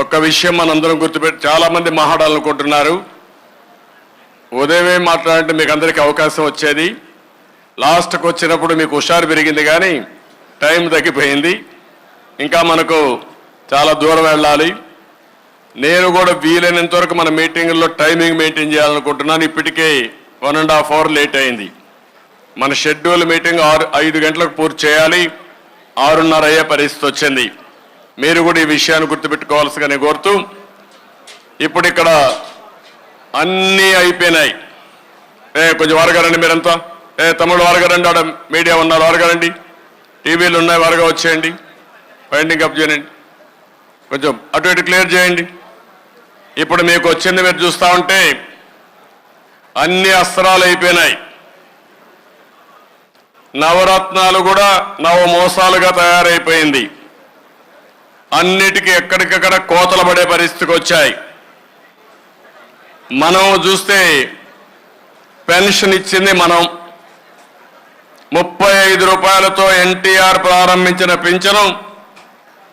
ఒక్క విషయం మనందరం గుర్తుపెట్టి చాలామంది మాట్లాడాలనుకుంటున్నారు ఉదయమే మాట్లాడంటే మీకు అందరికీ అవకాశం వచ్చేది. లాస్ట్కి వచ్చినప్పుడు మీకు హుషారు పెరిగింది కానీ టైం తగ్గిపోయింది. ఇంకా మనకు చాలా దూరం వెళ్ళాలి. నేను కూడా వీలైనంత వరకు మన మీటింగుల్లో టైమింగ్ మెయింటైన్ చేయాలనుకుంటున్నాను. ఇప్పటికే one and half hour late అయింది. మన షెడ్యూల్ మీటింగ్ ఆరు ఐదు గంటలకు పూర్తి చేయాలి. ఆరున్నర అయ్యే పరిస్థితి వచ్చింది. మీరు కూడా ఈ విషయాన్ని గుర్తుపెట్టుకోవాల్సిగా నేను కోరుతూ ఇప్పుడు ఇక్కడ అన్నీ అయిపోయినాయి. ఏ కొంచెం వారగారండి మీరంతా. ఏ తమ్ముడు వారగారండి ఆడ మీడియా ఉన్నారు వారగారండి. టీవీలు ఉన్నాయి వారగా వచ్చేయండి. ఫైండింగ్ అప్ చేయండి. కొంచెం అటు ఇటు క్లియర్ చేయండి. ఇప్పుడు మీకు వచ్చింది మీరు చూస్తా ఉంటే అన్ని అస్త్రాలు అయిపోయినాయి. నవరత్నాలు కూడా నవ మోసాలుగా తయారైపోయింది. అన్నిటికీ ఎక్కడికక్కడ కోతలు పడే పరిస్థితికి వచ్చాయి. మనం చూస్తే పెన్షన్ ఇచ్చింది మనం. ముప్పై ఐదు రూపాయలతో ఎన్టీఆర్ ప్రారంభించిన పింఛను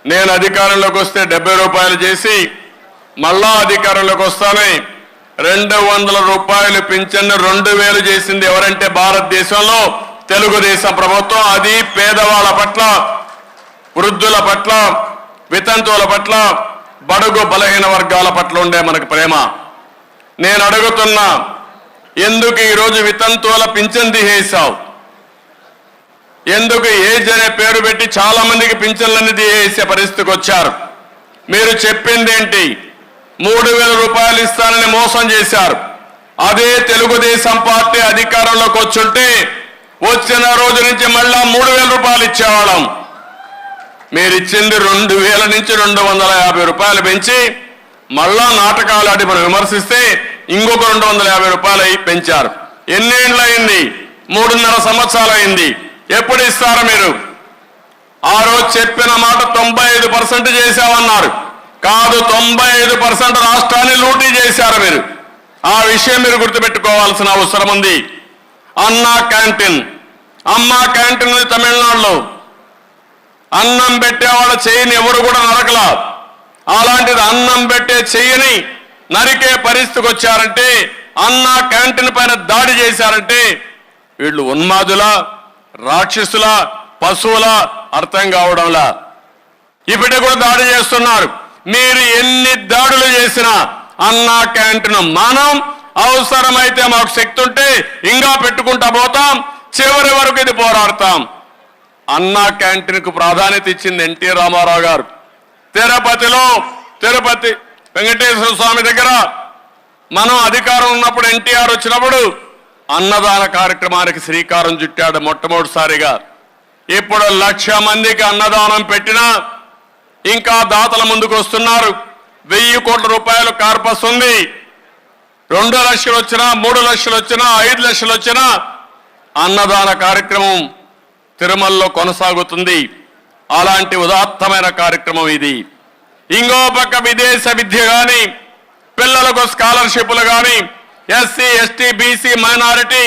నేను అధికారంలోకి వస్తే డెబ్బై రూపాయలు చేసి మళ్ళా అధికారంలోకి వస్తానే రెండు వందల రూపాయలు పింఛన్ను రెండు వేలు చేసింది ఎవరంటే భారతదేశంలో తెలుగుదేశం ప్రభుత్వం. అది పేదవాళ్ళ పట్ల వృద్ధుల పట్ల వితంతువుల పట్ల బడుగు బలహీన వర్గాల పట్ల ఉండే మనకు ప్రేమ. నేను అడుగుతున్నా ఎందుకు ఈరోజు వితంతువుల పింఛన్ తీసేసావు ఎందుకు ఏజ్ అనే పేరు పెట్టి చాలా మందికి పింఛన్లన్నీ తీసేసే పరిస్థితికి వచ్చారు? మీరు చెప్పింది ఏంటి మూడు వేల రూపాయలు ఇస్తానని మోసం చేశారు. అదే తెలుగుదేశం పార్టీ అధికారంలోకి వచ్చుంటే వచ్చిన రోజు నుంచి మళ్ళా మూడు వేల రూపాయలు ఇచ్చేవాళ్ళం. మీరు ఇచ్చింది రెండు వేల నుంచి రెండు వందల యాభై రూపాయలు పెంచి మళ్ళా నాటకాలు ఆడి మనం విమర్శిస్తే ఇంకొక రెండు వందల యాభై రూపాయలు అయి పెంచారు. ఎన్నేళ్ళు అయింది మూడున్నర సంవత్సరాలు అయింది ఎప్పుడు ఇస్తారా మీరు? ఆ రోజు చెప్పిన మాట తొంభై ఐదు పర్సెంట్ చేశామన్నారు కాదు తొంభై ఐదు పర్సెంట్ రాష్ట్రాన్ని లూటీ చేశారు మీరు. ఆ విషయం మీరు గుర్తుపెట్టుకోవాల్సిన అవసరం ఉంది. అన్నా క్యాంటీన్. అమ్మా క్యాంటీన్ ఉంది తమిళనాడులో. అన్నం పెట్టేవాళ్ళ చెయ్యిని ఎవరు కూడా నరకలా. అలాంటిది అన్నం పెట్టే చెయ్యిని నరికే పరిస్థితికి వచ్చారంటే అన్న క్యాంటీన్ పైన దాడి చేశారంటే వీళ్ళు ఉన్మాదుల రాక్షసుల పశువుల అర్థం కావడంలా. ఇప్పటికి కూడా దాడి చేస్తున్నారు. మీరు ఎన్ని దాడులు చేసినా అన్న క్యాంటీన్ మనం అవసరమైతే మాకు శక్తి ఉంటే ఇంకా పెట్టుకుంటా పోతాం చివరి వరకు ఇది పోరాడతాం. అన్నా క్యాంటీన్కు ప్రాధాన్యత ఇచ్చింది ఎన్టీ రామారావు గారు. తిరుపతిలో తిరుపతి వెంకటేశ్వర స్వామి దగ్గర మనం అధికారం ఉన్నప్పుడు ఎన్టీఆర్ వచ్చినప్పుడు అన్నదాన కార్యక్రమానికి శ్రీకారం చుట్టాడు మొట్టమొదటిసారిగా. ఇప్పుడు లక్ష మందికి అన్నదానం పెట్టినా ఇంకా దాతల ముందుకు వస్తున్నారు. వెయ్యి కోట్ల రూపాయలు కార్పస్ ఉంది. రెండు లక్షలు వచ్చినా మూడు లక్షలు వచ్చినా ఐదు లక్షలు వచ్చినా అన్నదాన కార్యక్రమం తిరుమలలో కొనసాగుతుంది. అలాంటి ఉదాత్తమైన కార్యక్రమం ఇది. ఇంకో పక్క విదేశ విద్య కానీ పిల్లలకు స్కాలర్షిప్లు కానీ SC ST BC minority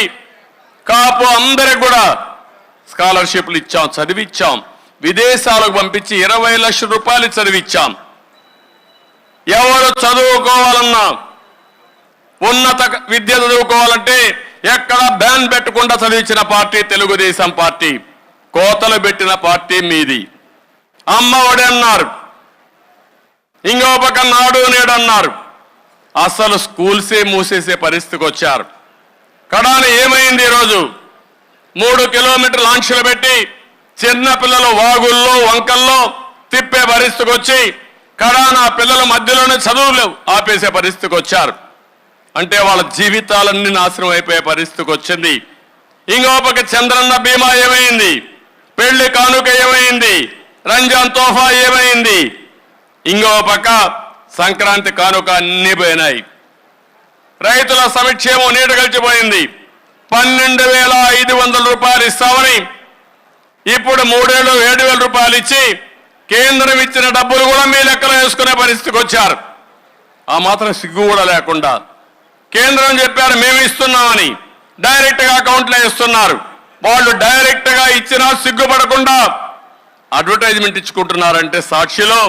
Kapu అందరికి కూడా స్కాలర్షిప్లు ఇచ్చాం చదివిచ్చాం. విదేశాలకు పంపించి ఇరవై లక్షల రూపాయలు చదివిచ్చాం. ఎవరు చదువుకోవాలన్నా ఉన్నత విద్య చదువుకోవాలంటే ఎక్కడ బ్యాన్ పెట్టకుండా చదివించిన పార్టీ తెలుగుదేశం పార్టీ. కోతలు పెట్టిన పార్టీ మీది. అమ్మ అన్నారు ఇంకో పక్క నాడు నేడు అన్నారు అసలు స్కూల్సే మూసేసే పరిస్థితికి వచ్చారు. కడాలి ఏమైంది ఈరోజు? మూడు కిలోమీటర్లు ఆంక్షలు పెట్టి చిన్నపిల్లలు వాగుల్లో వంకల్లో తిప్పే పరిస్థితికి వచ్చి కడాన పిల్లల మధ్యలోనే చదువులు ఆపేసే పరిస్థితికి వచ్చారు. అంటే వాళ్ళ జీవితాలన్నీ నాశనం అయిపోయే పరిస్థితికి వచ్చింది. ఇంకో పక్క చంద్రన్న బీమా ఏమైంది? పెళ్ళి కానుక ఏమైంది? రంజాన్ తోఫా ఏమైంది? ఇంకో పక్క సంక్రాంతి కానుక అన్ని పోయినాయి. రైతుల సంక్షేమం నీట కలిసిపోయింది. పన్నెండు వేల ఐదు వందల రూపాయలు ఇస్తామని ఇప్పుడు మూడేళ్ళు ఏడు వేల రూపాయలు ఇచ్చి కేంద్రం ఇచ్చిన డబ్బులు కూడా మీ లెక్కలో వేసుకునే పరిస్థితికి వచ్చారు. ఆ మాత్రం సిగ్గు కూడా లేకుండా కేంద్రం చెప్పారు మేము ఇస్తున్నామని డైరెక్ట్గా అకౌంట్లో ఇస్తున్నారు వాళ్ళు డైరెక్ట్గా ఇచ్చినా సిగ్గుపడకుండా అడ్వర్టైజ్మెంట్ ఇచ్చుకుంటున్నారంటే సాక్షిలో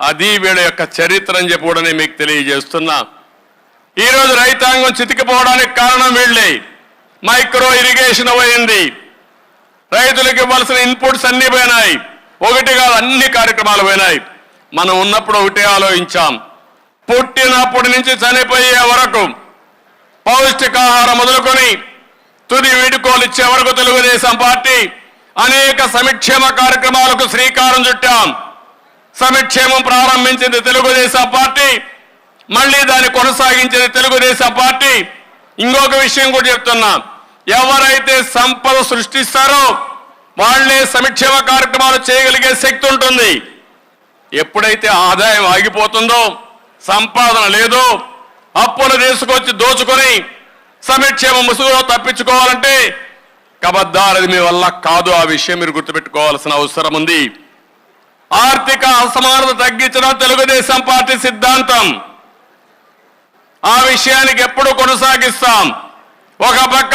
అది వీళ్ళ యొక్క చరిత్ర అని చెప్పి కూడా నేను మీకు తెలియజేస్తున్నా. ఈరోజు రైతాంగం చితికిపోవడానికి కారణం వీళ్ళే. మైక్రో ఇరిగేషన్ పోయింది. రైతులకు ఇవ్వాల్సిన ఇన్పుట్స్ అన్ని పోయినాయి. ఒకటి కాదు అన్ని కార్యక్రమాలు పోయినాయి. మనం ఉన్నప్పుడు ఒకటే ఆలోచించాం. పుట్టినప్పటి నుంచి చనిపోయే వరకు పౌష్టికాహారం మొదలుకొని తుది వీడుకోలు ఇచ్చే వరకు తెలుగుదేశం పార్టీ అనేక సంక్షేమ కార్యక్రమాలకు శ్రీకారం చుట్టాం. సంక్షేమం ప్రారంభించింది తెలుగుదేశం పార్టీ మళ్ళీ దాన్ని కొనసాగించేది తెలుగుదేశం పార్టీ. ఇంకొక విషయం కూడా చెప్తున్నా ఎవరైతే సంపద సృష్టిస్తారో వాళ్ళే సంక్షేమ కార్యక్రమాలు చేయగలిగే శక్తి ఉంటుంది. ఎప్పుడైతే ఆదాయం ఆగిపోతుందో సంపాదన లేదో అప్పులు తీసుకొచ్చి దోచుకొని సంక్షేమ ముసుగులో తప్పించుకోవాలంటే కబద్దారది మీ వల్ల కాదు. ఆ విషయం మీరు గుర్తుపెట్టుకోవాల్సిన అవసరం ఉంది. ఆర్థిక అసమానత తగ్గించడం తెలుగుదేశం పార్టీ సిద్ధాంతం. ఆ విషయానికి ఎప్పుడు కొనసాగిస్తాం? ఒక పక్క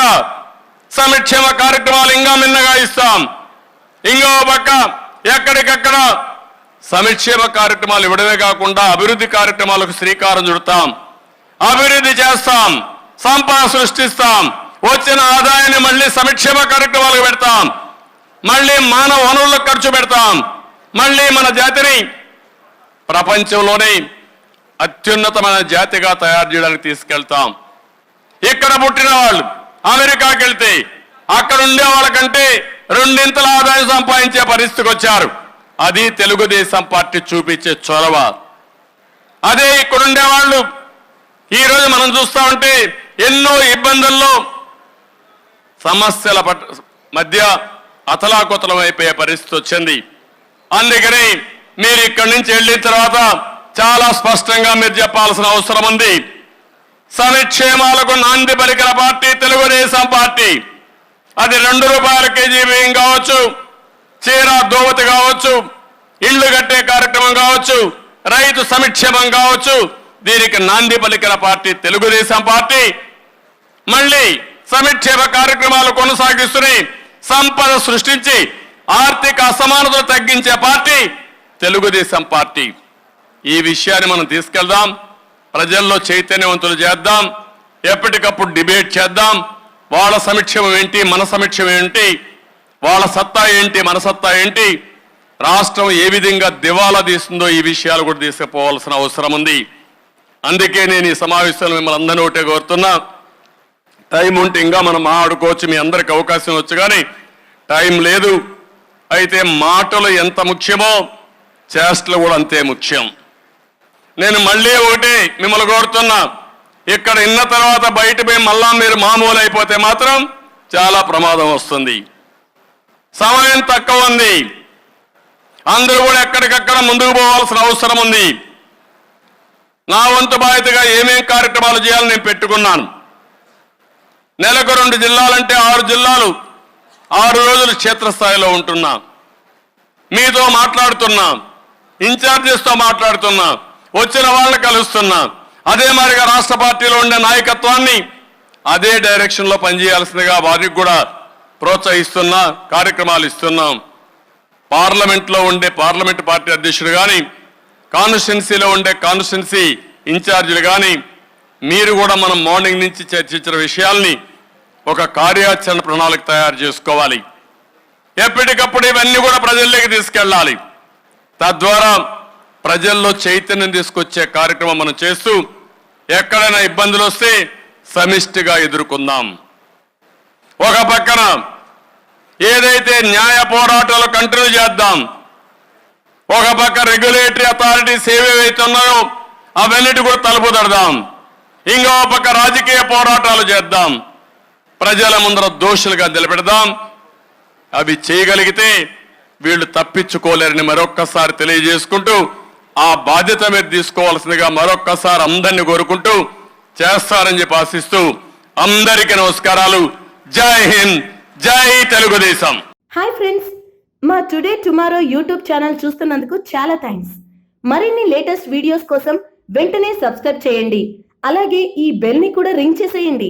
సంక్షేమ కార్యక్రమాలు ఇంకా మిన్నగా ఇస్తాం. ఇంకో పక్క ఎక్కడికక్కడ సంక్షేమ కార్యక్రమాలు ఇవ్వడమే కాకుండా అభివృద్ధి కార్యక్రమాలకు శ్రీకారం చుడతాం. అభివృద్ధి చేస్తాం. సంపద సృష్టిస్తాం. వచ్చిన ఆదాయాన్ని మళ్ళీ సంక్షేమ కార్యక్రమాలకు పెడతాం. మళ్ళీ మానవ వనరులకు ఖర్చు పెడతాం. మళ్ళీ మన జాతిని ప్రపంచంలోనే అత్యున్నతమైన జాతిగా తయారు చేయడానికి తీసుకెళ్తాం. ఇక్కడ పుట్టిన వాళ్ళు అమెరికాకి వెళ్తే అక్కడ ఉండే వాళ్ళకంటే రెండింతల ఆదాయం సంపాదించే పరిస్థితికి వచ్చారు. అది తెలుగుదేశం పార్టీ చూపించే చొరవ. అదే ఇక్కడ ఉండే వాళ్ళు. ఈరోజు మనం చూస్తా ఉంటే ఎన్నో ఇబ్బందుల్లో సమస్యల పట్- మధ్య అతలాకుతలం అయిపోయే పరిస్థితి వచ్చింది. అందుకని మీరు ఇక్కడి నుంచి వెళ్ళిన తర్వాత చాలా స్పష్టంగా మీరు చెప్పాల్సిన అవసరం ఉంది. సంక్షేమాలకు నాంది పలికిన పార్టీ తెలుగుదేశం పార్టీ. అది రెండు రూపాయల కేజీ బియ్యం కావచ్చు చీర దోవతి కావచ్చు ఇళ్ళు కట్టే కార్యక్రమం కావచ్చు రైతు సంక్షేమం కావచ్చు. దీనికి నాంది పలికిన పార్టీ తెలుగుదేశం పార్టీ. మళ్ళీ సంక్షేమ కార్యక్రమాలు కొనసాగిస్తున్నాయి సంపద సృష్టించి ఆర్థిక అసమానతలు తగ్గించే పార్టీ తెలుగుదేశం పార్టీ. ఈ విషయాన్ని మనం తీసుకెళ్దాం ప్రజల్లో చైతన్యవంతులు చేద్దాం ఎప్పటికప్పుడు డిబేట్ చేద్దాం వాళ్ళ సమీక్షం ఏంటి మన సమీక్షం ఏంటి వాళ్ళ సత్తా ఏంటి మన సత్తా ఏంటి రాష్ట్రం ఏ విధంగా దివాలా తీస్తుందో ఈ విషయాలు కూడా తీసుకుపోవాల్సిన అవసరం ఉంది. అందుకే నేను ఈ సమావేశంలో మిమ్మల్ని అందరినీ ఒకటే కోరుతున్నా. టైం ఉంటే ఇంకా మనం ఆడుకోవచ్చు మీ అందరికి అవకాశం వచ్చు కానీ టైం లేదు. అయితే మాటలు ఎంత ముఖ్యమో చేష్టలు కూడా అంతే ముఖ్యం. నేను మళ్ళీ ఒకటి మిమ్మల్ని కోరుతున్నా. ఇక్కడ ఇన్న తర్వాత బయట పోయి మళ్ళా మీరు మామూలు అయిపోతే మాత్రం చాలా ప్రమాదం వస్తుంది. సమయం తక్కువ ఉంది. అందరూ కూడా ఎక్కడికక్కడ ముందుకు పోవాల్సిన అవసరం ఉంది. నా వంతు బాధ్యతగా ఏమేం కార్యక్రమాలు చేయాలని నేను పెట్టుకున్నాను. నెలకు రెండు జిల్లాలంటే ఆరు జిల్లాలు. ఆరు రోజులు క్షేత్రస్థాయిలో ఉంటున్నాం. మీతో మాట్లాడుతున్నాం. ఇన్ఛార్జెస్తో మాట్లాడుతున్నాం. వచ్చిన వాళ్ళని కలుస్తున్నాం. అదే మాదిరిగా రాష్ట్ర పార్టీలో ఉండే నాయకత్వాన్ని అదే డైరెక్షన్లో పనిచేయాల్సిందిగా వారికి కూడా ప్రోత్సహిస్తున్నా కార్యక్రమాలు ఇస్తున్నాం. పార్లమెంట్లో ఉండే పార్లమెంట్ పార్టీ అధ్యక్షుడు కానీ కాన్స్టిట్యున్సీలో ఉండే కాన్స్టిట్యున్సీ ఇన్ఛార్జీలు కానీ మీరు కూడా మనం మార్నింగ్ నుంచి చర్చించిన విషయాల్ని ఒక కార్యాచరణ ప్రణాళిక తయారు చేసుకోవాలి. ఎప్పటికప్పుడు ఇవన్నీ కూడా ప్రజల్లోకి తీసుకెళ్ళాలి. తద్వారా ప్రజల్లో చైతన్యం తీసుకొచ్చే కార్యక్రమం మనం చేస్తూ ఎక్కడైనా ఇబ్బందులు వస్తే సమిష్టిగా ఎదుర్కొందాం. ఒక పక్కన ఏదైతే న్యాయ పోరాటాలు కంటిన్యూ చేద్దాం ఒక పక్క రెగ్యులేటరీ అథారిటీస్ ఏవేవైతే ఉన్నాయో అవన్నిటి కూడా తలుపు తడదాం. ఇంకో పక్క రాజకీయ పోరాటాలు చేద్దాం. ప్రజల ముందర దోషులుగా నిలబెడదాం. అవి చేయగలిగితే వీళ్ళు తప్పించుకోలేరని మరొక్కసారి తెలియజేసుకుంటూ ఆ బాధ్యత మీద తీసుకోవాల్సిందిగా మరొక్కసారి అందరిని కోరుకుంటూ చేస్తారని చెప్పి ఆశిస్తూ అందరికీ నమస్కారాలు. జై హింద్ జై తెలుగుదేశం. హాయ్ ఫ్రెండ్స్ మా టుడే టుమారో యూట్యూబ్ ఛానల్ చూస్తున్నందుకు చాలా థ్యాంక్స్. మరిన్ని లేటెస్ట్ వీడియోస్ కోసం వెంటనే సబ్స్క్రైబ్ చేయండి. అలాగే ఈ బెల్ని కూడా రింగ్ చేసేయండి.